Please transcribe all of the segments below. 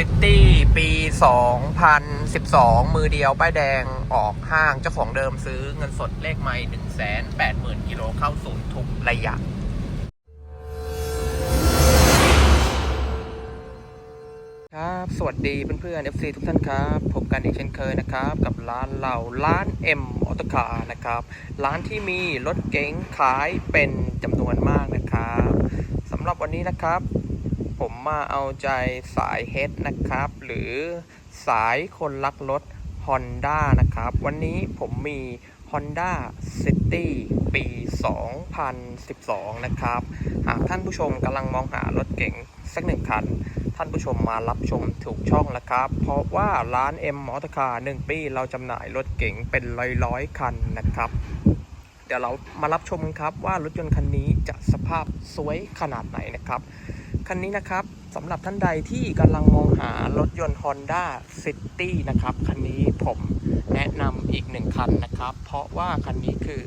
ซิตี้ปี 2012 มือเดียว ป้ายแดงออกห้างเจ้าของเดิมซื้อเงินสดเลขไม่180,000กิโลเข้าศูนย์ทุกระยะครับสวัสดีเพื่อนๆ FC ทุกท่านครับพบกันอีกเช่นเคยนะครับ กับร้านเราร้าน M ออโตคาร์นะครับ ร้านที่มีรถเก๋งขายเป็นจำนวนมากนะครับสำหรับวันนี้นะครับ ผมมาเอาใจสายเฮดนะครับ หรือสายคนรักรถ Honda นะครับ วันนี้ผมมี Honda City ปี 2012 นะครับ หากท่านผู้ชมกำลังมองหารถเก๋งสักหนึ่งคัน ท่านผู้ชมมารับชมถูกช่องแล้วครับ เพราะว่าร้าน M มอเตอร์คาร์หนึ่งปีเราจำหน่ายรถเก๋งเป็นร้อยร้อยๆ คันนะครับเดี๋ยวเรามารับชมกันครับว่ารถยนต์คันนี้จะสภาพสวยขนาดไหนนะครับ คันนี้นะครับสำหรับท่านใดที่กำลังมองหารถยนต์ Honda City นะครับ คันนี้ผมแนะนำอีกหนึ่งคันนะครับ เพราะว่าคันนี้คือ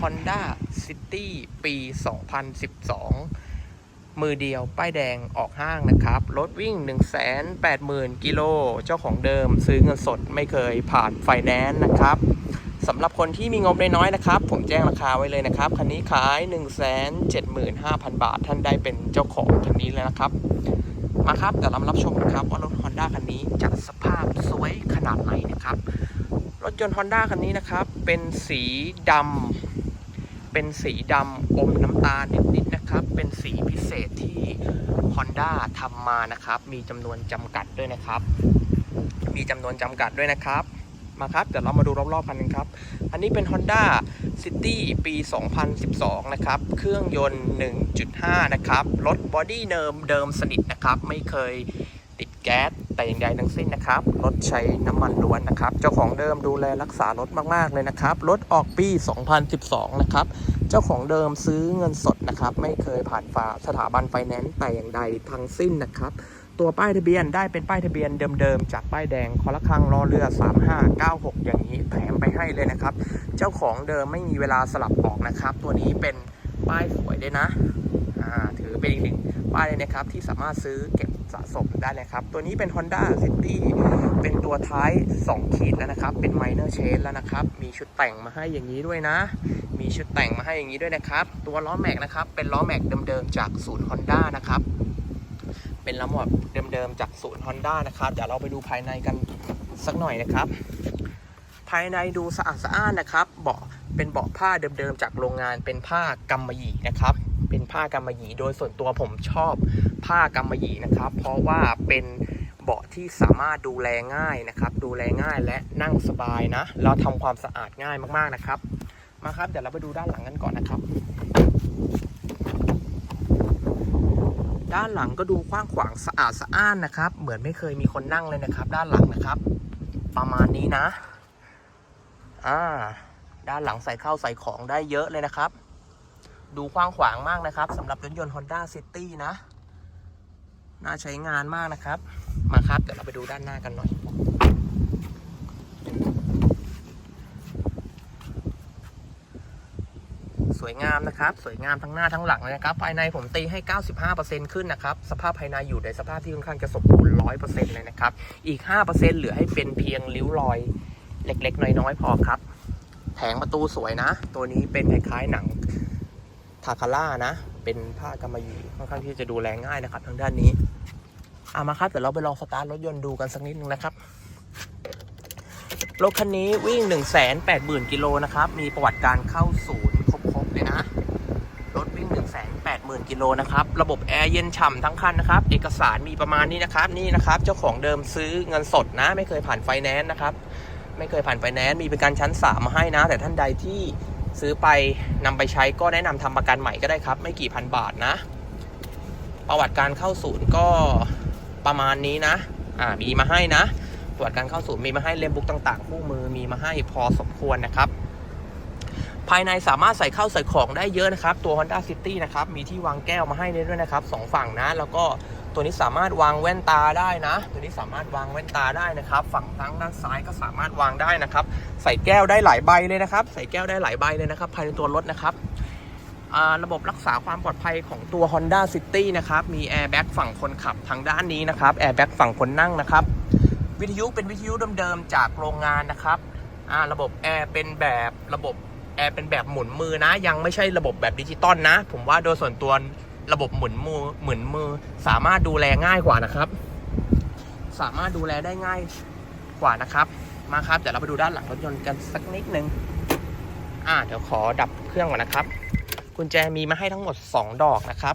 Honda City ปี 2012 มือเดียว ป้ายแดงออกห้างนะครับ รถวิ่ง 180,000 กิโล เจ้าของเดิมซื้อเงินสดไม่เคยผ่านไฟแนนซ์นะครับ สำหรับคนที่มีงบน้อยๆนะครับ ผมแจ้งราคาไว้เลยนะครับ คันนี้ขาย 175,000 บาท ท่านได้เป็นเจ้าของคันนี้เลยนะครับ มาครับเดี๋ยวเรามารับชมกันครับว่ารถ Honda คันนี้จะสภาพสวยขนาดไหนนะครับ รถยนต์ Honda คันนี้นะครับ เป็นสีดำเป็นสีดำอมน้ำตาลนิดๆนะครับ เป็นสีพิเศษที่ Honda ทำมานะครับ มีจำนวนจำกัดด้วยนะครับ มีจำนวนจำกัดด้วยนะครับ มาครับ เดี๋ยวเรามาดูรอบๆคันกันครับ อันนี้เป็น Honda City ปี 2012 นะครับ เครื่องยนต์ 1.5 นะครับ รถบอดี้เดิมเดิมสนิทนะครับ ไม่เคยติดแก๊สแต่อย่างใดทั้งสิ้นนะครับ รถใช้น้ำมันล้วนนะครับ เจ้าของเดิมดูแลรักษารถมากๆเลยนะครับ รถออกปี 2012 นะครับ เจ้าของเดิมซื้อเงินสดนะครับ ไม่เคยผ่านฝาสถาบันไฟแนนซ์แต่อย่างใดทั้งสิ้นนะครับ ตัวป้ายทะเบียนได้เป็นป้ายทะเบียนเดิมๆ จากป้ายแดงคอละครังรอเรือ 3596 อย่างนี้แถมไปให้เลยนะครับ เจ้าของเดิมไม่มีเวลาสลับออกนะครับ ตัวนี้เป็นป้ายสวยด้วยนะถือเป็นอีกหนึ่งป้ายเลยนะครับที่สามารถซื้อเก็บสะสมได้เลยครับ ตัวนี้เป็น Honda City เป็นตัวท้าย 2 ขีดแล้วนะครับ เป็น Minor Change แล้วนะครับ มีชุดแต่งมาให้อย่างนี้ด้วยนะ มีชุดแต่งมาให้อย่างนี้ด้วยนะครับ ตัวล้อแม็กนะครับ เป็นล้อแม็กเดิมๆจากศูนย์ Honda นะครับ เป็นล้อแม็กเดิมๆจากศูนย์ Honda นะครับเดี๋ยวเราไปดูภายในกันสักหน่อยนะครับ ภายในดูสะอาดสะอ้านนะครับ เบาะเป็นเบาะผ้าเดิมๆจากโรงงานเป็นผ้ากำมะหยี่นะครับ เป็นผ้ากำมะหยี่โดยส่วนตัวผมชอบผ้ากำมะหยี่นะครับ เพราะว่าเป็นเบาะที่สามารถดูแลง่ายนะครับ ดูแลง่ายและนั่งสบายนะแล้วทำความสะอาดง่ายมากๆนะครับ มาครับเดี๋ยวเราไปดูด้านหลังกันก่อนนะครับ ด้านหลังก็ดูกว้างขวางสะอาดสะอ้านนะครับ เหมือนไม่เคยมีคนนั่งเลยนะครับ ด้านหลังนะครับ ประมาณนี้นะอ่าด้านหลังใส่ข้าวใส่ของได้เยอะเลยนะครับ ดูกว้างขวางมากนะครับสำหรับรถยนต์ Honda City นะ น่าใช้งานมากนะครับ มาครับ เดี๋ยวเราไปดูด้านหน้ากันหน่อย สวยงามนะครับ สวยงามทั้งหน้าทั้งหลังเลยนะครับ ภายในผมตีให้ 95%ขึ้นนะครับ สภาพภายในอยู่ในสภาพที่ค่อนข้างจะสมบูรณ์ 100%เลยนะครับ อีก 5%เหลือให้เป็นเพียงริ้วรอยเล็กๆ น้อยๆ พอครับ แผงประตูสวยนะ ตัวนี้เป็นคล้ายๆหนังทาคาร่านะ เป็นผ้ากำมะหยี่ค่อนข้างที่จะดูแลง่ายนะครับ ทางด้านนี้เอามาครับเดี๋ยวเราไปลองสตาร์ทรถยนต์ดูกันสักนิดนึงนะครับรถคันนี้วิ่ง 1 8 0 0 0 0กิโลนะครับ มีประวัติการเข้าศู เลยนะ รถวิ่ง1 8 0 0 0 0กิโลนะครับ ระบบแอร์เย็นฉ่ำทั้งคันนะครับ เอกสารมีประมาณนี้นะครับ นี่นะครับ เจ้าของเดิมซื้อเงินสดนะ ไม่เคยผ่านไฟแนนซ์นะครับ ไม่เคยผ่านไฟแนนซ์มีป็นการชั้น 3 มาให้นะ แต่ท่านใดที่ซื้อไปนำไปใช้ก็แนะนำทำประกันใหม่ก็ได้ครับ ไม่กี่พันบาทนะ ประวัติการเข้าศูนย์ก็ประมาณนี้นะ อ่ามีมาให้นะประวัติการเข้าศูนย์มีมาให้เล่มบุ๊กต่าง ๆ คู่มือมีมาให้พอสมควรนะครับ ภายในสามารถใส่เข้าใส่ของได้เยอะนะครับ ตัว Honda City นะครับ มีที่วางแก้วมาให้ด้วยนะครับสองฝั่งนะ แล้วก็ตัวนี้สามารถวางแว่นตาได้นะ ตัวนี้สามารถวางแว่นตาได้นะครับ ฝั่งทั้งด้านซ้ายก็สามารถวางได้นะครับ ใส่แก้วได้หลายใบเลยนะครับ ใส่แก้วได้หลายใบเลยนะครับ ภายในตัวรถนะครับระบบรักษาความปลอดภัยของตัว Honda City นะครับ มีแอร์แบ็กฝั่งคนขับทางด้านนี้นะครับ แอร์แบ็กฝั่งคนนั่งนะครับ วิทยุเป็นวิทยุเดิมๆจากโรงงานนะครับ ระบบแอร์เป็นแบบระบบ แอร์เป็นแบบหมุนมือนะ ยังไม่ใช่ระบบแบบดิจิตอลนะ ผมว่าโดยส่วนตัวระบบหมุนมือหมุนมือ สามารถดูแลง่ายกว่านะครับ สามารถดูแลได้ง่ายกว่านะครับ มาครับเดี๋ยวเราไปดูด้านหลังรถยนต์กันสักนิดนึงอ่าเดี๋ยวขอดับเครื่องก่อนนะครับกุญแจมีมาให้ทั้งหมด 2 ดอกนะครับ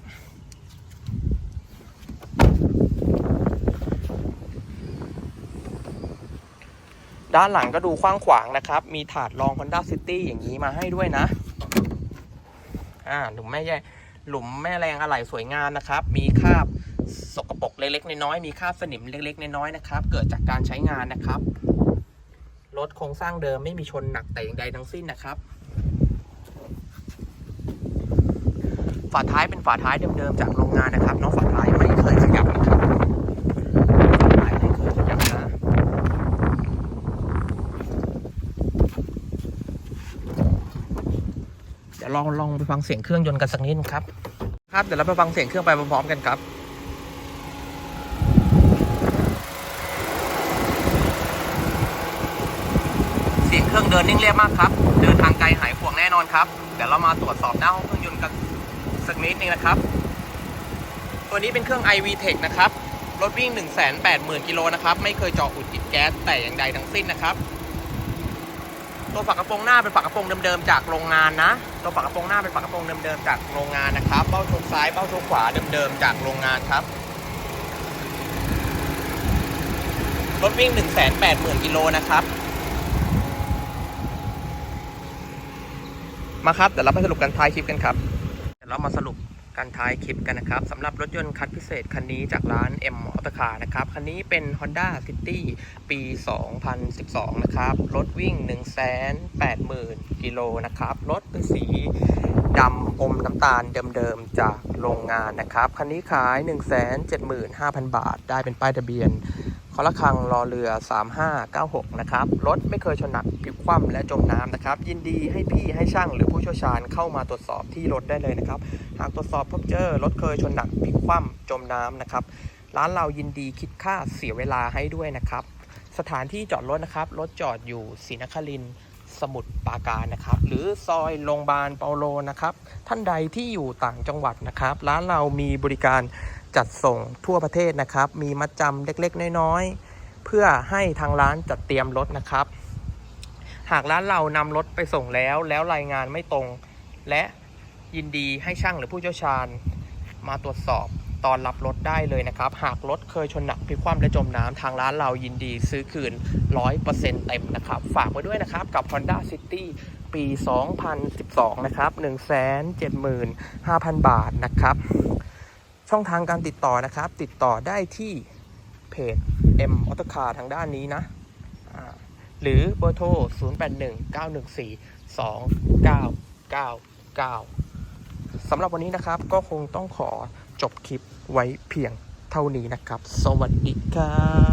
ด้านหลังก็ดูกว้างขวางนะครับ มีถาดรอง Honda City อย่างนี้มาให้ด้วยนะ อ่าหลุมแม่แย่หลุมแม่แรงอะไหล่สวยงามนะครับ มีคราบสกปรกเล็กๆน้อยๆมีคราบสนิมเล็กๆน้อยๆนะครับ เกิดจากการใช้งานนะครับ รถโครงสร้างเดิมไม่มีชนหนักแต่อย่างใดทั้งสิ้นนะครับ ฝาท้ายเป็นฝาท้ายเดิมๆจากโรงงานนะครับน้องฝาท้ายไม่เคยขยับนะครับฝาท้ายไม่เคยขยับนะเดี๋ยวลองลอง ไปฟังเสียงเครื่องยนต์กันสักนิดครับ ครับเดี๋ยวเราไปฟังเสียงเครื่องไปพร้อมๆกันครับเสียงเครื่องเดินนิ่งเรียบมากครับ เดินทางไกลหายห่วงแน่นอนครับเดี๋ยวเรามาตรวจสอบหน้าห้องเครื่องยนต์กันสักนิดนึงนะครับ ตัวนี้เป็นเครื่อง iV Tech นะครับรถวิ่ง 180,000กิโลนะครับ ไม่เคยเจาะอุดติดแก๊สแต่อย่างใดทั้งสิ้นนะครับ ตัวฝากระโปรงหน้าเป็นฝากระโปรงเดิมๆจากโรงงานนะ ตัวฝากระโปรงหน้าเป็นฝากระโปรงเดิมๆจากโรงงานนะครับ เบ้าโชคซ้ายเบ้าโชคขวาเดิมๆจากโรงงานครับรถวิ่ง 180,000กิโลนะครับ มาครับเดี๋ยวเราไปสรุปกันท้ายคลิปกันครับเดี๋ยวเรามาสรุป กันท้ายคลิปกันนะครับสำหรับรถยนต์คันพิเศษคันนี้จากร้าน M ออตคานะครับ คันนี้เป็น Honda City ปี 2012 นะครับ รถวิ่ง 180,000 กิโลนะครับ รถเป็นสีดำอมน้ำตาลเดิมๆจากโรงงานนะครับ คันนี้ขาย 175,000 บาท ได้เป็นป้ายทะเบียน คอละคังรอเรือ 3596 นะครับ รถไม่เคยชนหนักพิกคว่ำและจมน้ำนะครับ ยินดีให้พี่ให้ช่างหรือผู้เชี่ยวชาญเข้ามาตรวจสอบที่รถได้เลยนะครับ หากตรวจสอบพบเจอรถเคยชนหนักพิกคว่ำจมน้ำนะครับ ร้านเรายินดีคิดค่าเสียเวลาให้ด้วยนะครับ สถานที่จอดรถนะครับ รถจอดอยู่ศรีนครินสมุทรปราการนะครับ หรือซอยโรงพยาบาลเปาโลนะครับ ท่านใดที่อยู่ต่างจังหวัดนะครับ ร้านเรามีบริการ จัดส่งทั่วประเทศนะครับ มีมัดจำเล็กๆ น้อยๆ เพื่อให้ทางร้านจัดเตรียมรถนะครับ หากร้านเรานำรถไปส่งแล้วแล้วรายงานไม่ตรง และยินดีให้ช่างหรือผู้เชี่ยวชาญ มาตรวจสอบตอนรับรถได้เลยนะครับ หากรถเคยชนหนักพลิกคว่ำและจมน้ำทางร้านเรายินดีซื้อคืน 100%เต็มนะครับ ฝากไว้ด้วยนะครับกับ Honda City ปี 2012 นะครับ 175,000 บาทนะครับ ช่องทางการติดต่อนะครับ ติดต่อได้ที่เพจ M a u t o c a r ทางด้านนี้นะ หรือเบอร์โทร 0819142999 สำหรับวันนี้นะครับก็คงต้องขอจบคลิปไว้เพียงเท่านี้นะครับ สวัสดีครับ